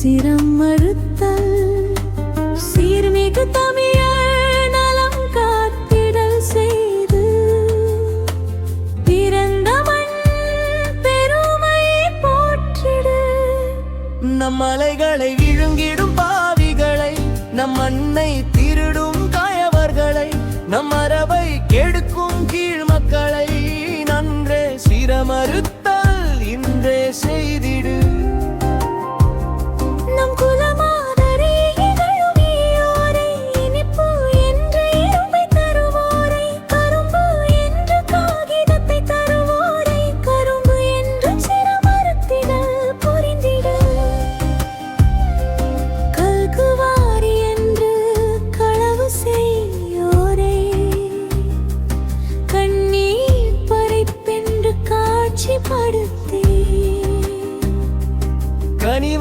சிரம் மறுத்தல் சீர்மிகு தமிழ் நலம் காத்திடல் செய்து பிறந்த மண் பெருமை போற்றிடு. நம் அலைகளை விழுங்கிடும் பாவிகளை நம் அன்னை திருடும் கயவர்களை நம் அரபை கெடுக்கும்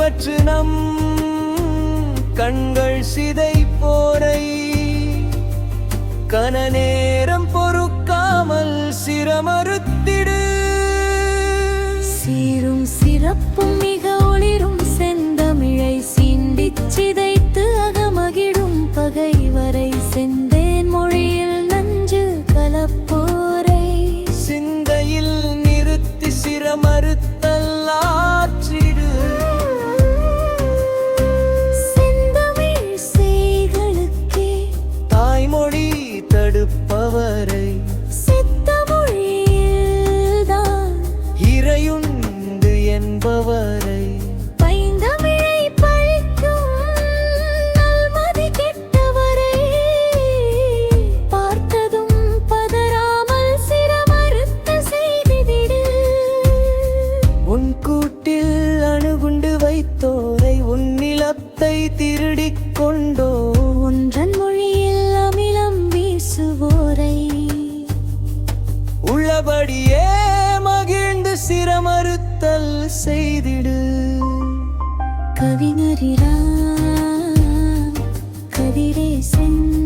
கனிவற்று நம் கண்கள் சிதை போரை கன நேரம் பொறுக்காமல் சிரமறுத்திடு. சீரும் சிறப்பும் மிக ஒளிரும் செந்தமிழை சீண்டிச் சிதைத்து அகமகிடும் பகைவரை செந்தேன் மொழியில் நஞ்சு கலப்பு. தடுப்பவரை செத்த மொழியில்தான் இறையுண்டு என்பவரை பைந்தமிழை பழிக்கும் நல்மதி கெட்டவரை பார்த்ததும் பதறாமல் சிரமறுத்த செய்திடு உன் கூட்டில் அணுகுண்டு வைத்தோரை உன் நிலத்தை திருடிக் கொண்டோ செய்திடு. கவிஞரிரா கவிஞரிராம் சென்று